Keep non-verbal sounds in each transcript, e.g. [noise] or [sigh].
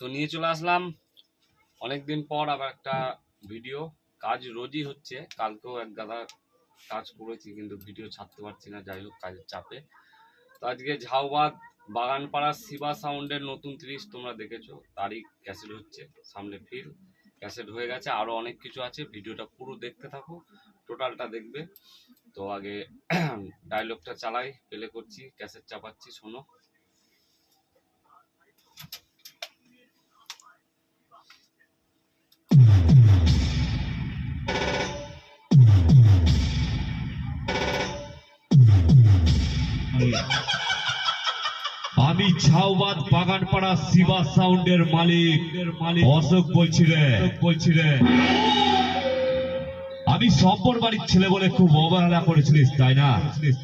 তো নিয়ে চলে আসলাম। অনেকদিন পর আবার একটা ভিডিও কাজ রোজই হচ্ছে। কালকেও এক গাদা কাজ করেছি, কিন্তু ভিডিও ছাড়তে পারছি না। যাই হোক, কাজের চাপে। তো আজকে ঝাউবাদ বাগানপাড়া শিবা সাউন্ডের নতুন তিরিশ তোমরা দেখেছ। তারই ক্যাসেট হচ্ছে, সামনে ফিল ক্যাসেট হয়ে গেছে আরও অনেক কিছু আছে। ভিডিওটা পুরো দেখতে থাকো টোটালটা দেখবে। তো আগে [clears throat] ডায়লগটা চালাই প্লে করছি ক্যাসেট চাপাচ্ছি, শোনো। আমি ঝাউবাদ বাগানপাড়া শিবা সাউন্ডের মালিক। অশোক বলছি রে বলছি রে। আমি সম্পর বাড়ির ছেলে বলে খুব অবহেলা করেছিলিস তাই না?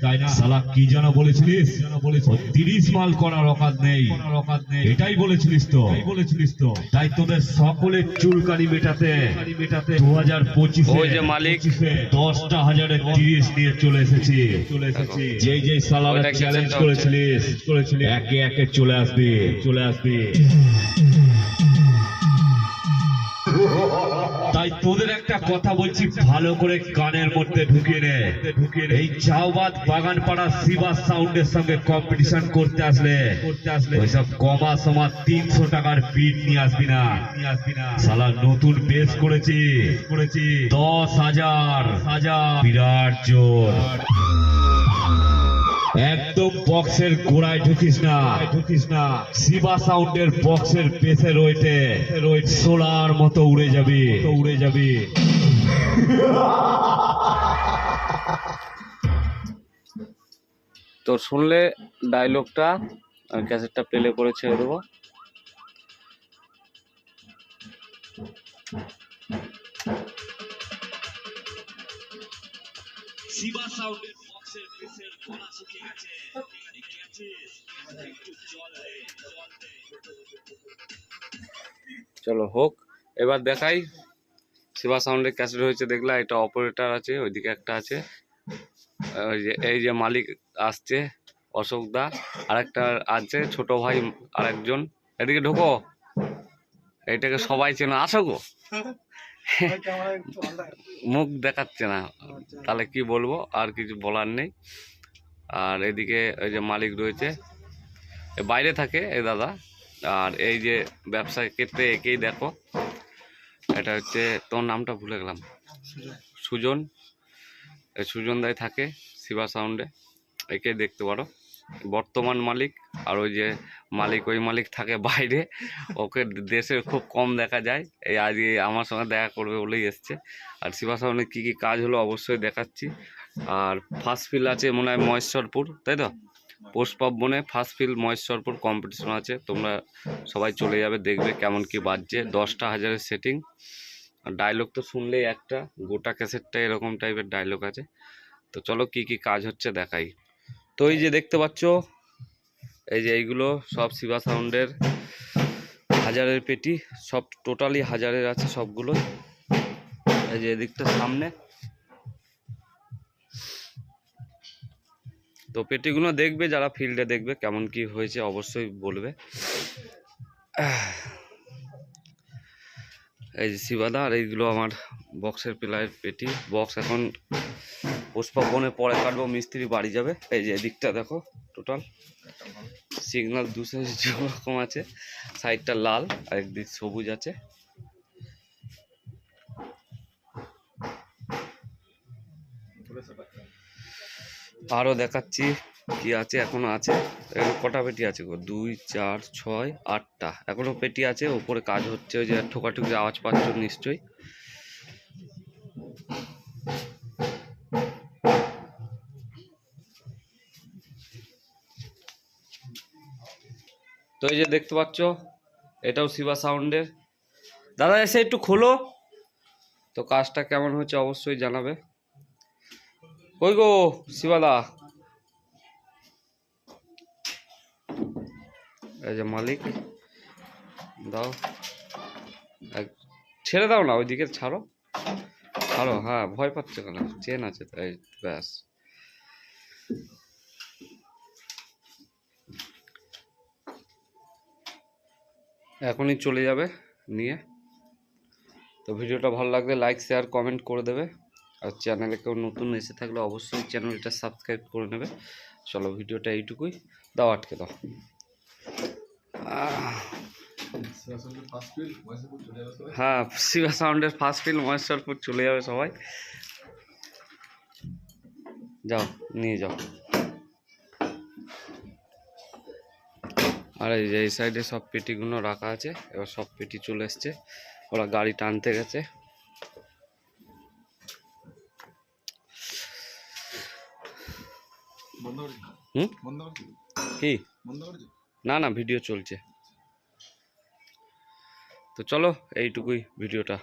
তাই না সালা কি যেন বলেছিলিস? তিরিশ মাল করার অকাত নেই। এটাই বলেছিলিস তো। বলেছিলিস তো তাই তোদের সকলের চুলকানি মেটাতে মেটাতে দু হাজার পঁচিশে ওই যে মালিক। দশটা হাজারের তিরিশ নিয়ে চলে এসেছি। চলে এসেছি যেই যেই সালা চ্যালেঞ্জ করেছিলিস করেছিলিস একে একে চলে আসবি চলে আসবি। তাই তোদের একটা কথা বলছি, ভালো করে কানের মধ্যে ঢুকিয়ে নে। এই চাওবাদ বাগানপাড়া শিবা সাউন্ডের সঙ্গে কম্পিটিশন করতে আসলে। ওইসব কমা সমা তিনশো টাকার বিট নিয়ে আসবি না। সালা নতুন বেস করেছি। করেছি দশ হাজার হাজার। বিরাট জোর। বক্সের গোড়ায় ঢুকিস না। ঢুকিস না শিবা সাউন্ডের বক্সের পেছে রয়েছে। রয়েছে সোলার মতো উড়ে যাবি। উড়ে যাবি। তো শুনলে ডায়লগটা আমি ক্যাসেটটা প্লে করে ছেড়ে দেবো। শিবা সাউন্ডের বক্সের পেছের গলা শুকিয়ে গেছে। চলো হোক এবার দেখাই। শিবা সাউন্ডের ক্যাসেট হয়েছে দেখলা এটা অপারেটর আছে ওইদিকে একটা আছে। ওই যে এই যে মালিক আসছে অশোক দা আরেকটা আছে ছোট ভাই আরেকজন। এদিকে ঢোকো। এইটাকে সবাই চেনা আসো গো। [laughs] মুখ দেখাচ্ছে না। তাহলে কি বলব আর কিছু বলার নেই। আর এদিকে ওই যে মালিক রয়েছে। বাইরে থাকে এই দাদা। আর এই যে ব্যবসায় ক্ষেত্রে একেই দেখো। এটা হচ্ছে তোর নামটা ভুলে গেলাম। সুজন। সুজন দাই থাকে শিবা সাউন্ডে একে দেখতে পারো। বর্তমান মালিক আর ওই যে মালিক, ওই মালিক থাকে বাইরে। ওকে দেশে খুব কম দেখা যায়। এই আজকে আমার সঙ্গে দেখা করবে বলেই এসছে। আর শিবা সাউন্ডে কী কী কাজ হলো অবশ্যই দেখাচ্ছি। আর ফার্স্ট ফিল আছে মনে হয় মহেশ্বরপুর, তাই তো? পোস্ট পার্বণে ফার্স্ট ফিল মহেশ্বরপুর কম্পিটিশন আছে, তোমরা সবাই চলে যাবে, দেখবে কেমন কি বাজছে। দশটা হাজারের সেটিং ডায়লগ তো শুনলেই একটা, গোটা ক্যাসেটটা এরকম টাইপের ডায়লগ আছে। তো চলো কি কি কাজ হচ্ছে দেখাই। তো এই যে দেখতে পাচ্ছ, এই যে এইগুলো সব শিবা সাউন্ডের হাজারের পেটি, সব টোটালি হাজারের আছে সবগুলো। এই যে এদিকটা সামনে তো পেটিগুলো দেখবে, যারা ফিল্ডে দেখবে কেমন কি হয়েছে অবশ্যই বলবে। এই যে শিবাদা আর এইগুলো আমার বক্সের প্লায়ের পেটি। বক্স এখন পুষ্পবনে পরে কাটবো, মিস্ত্রি বাড়ি যাবে। এই যে এদিকটা দেখো টোটাল সিগন্যাল দু রকম আছে সাইডটা লাল আর একদিক সবুজ আছে। আরও দেখাচ্ছি কি আছে, এখনও আছে। এখানে কটা পেটি আছে গো? দুই, চার, ছয়, আটটা। এখনও পেটি আছে উপরে কাজ হচ্ছে ওই যে ঠোকাঠুকি আওয়াজ পাচ্ছ নিশ্চয়ই। তো এই যে দেখতে পাচ্ছ, এটাও শিবা সাউন্ডের। দাদা, এসে একটু খোলো। তো কাজটা কেমন হচ্ছে অবশ্যই জানাবে। কই গো শিবাদা এই যে মালিক, দাও। ছেড়ে দাও না, ওইদিকে ছাড়ো। ছাড়ো হ্যাঁ ভয় পাচ্ছে কেন? চেন আছে, তাই, ব্যাস। এখনই চলে যাবে, নিয়ে। তো ভিডিওটা ভালো লাগলে লাইক শেয়ার কমেন্ট করে দেবে। আর চ্যানেলে কেউ নতুন এসে থাকলে অবশ্যই চ্যানেলটা সাবস্ক্রাইব করে নেবে। চলো ভিডিওটা এইটুকুই। দাও আটকে দাও। হ্যাঁ শিবা সাউন্ডের ফার্স্ট ফিল্ম মহেশ্বরপুর চলে যাবে সবাই। যাও, নিয়ে যাও। আর এই যে এই সাইডে সব পেটিগুলো রাখা আছে, এবার সব পেটি চলে এসছে। ওরা গাড়ি টানতে গেছে। হুম? কি? না না ভিডিও চলছে। তো চলো এইটুকুই ভিডিওটা।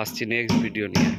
আসছি নেক্সট ভিডিও নিয়ে।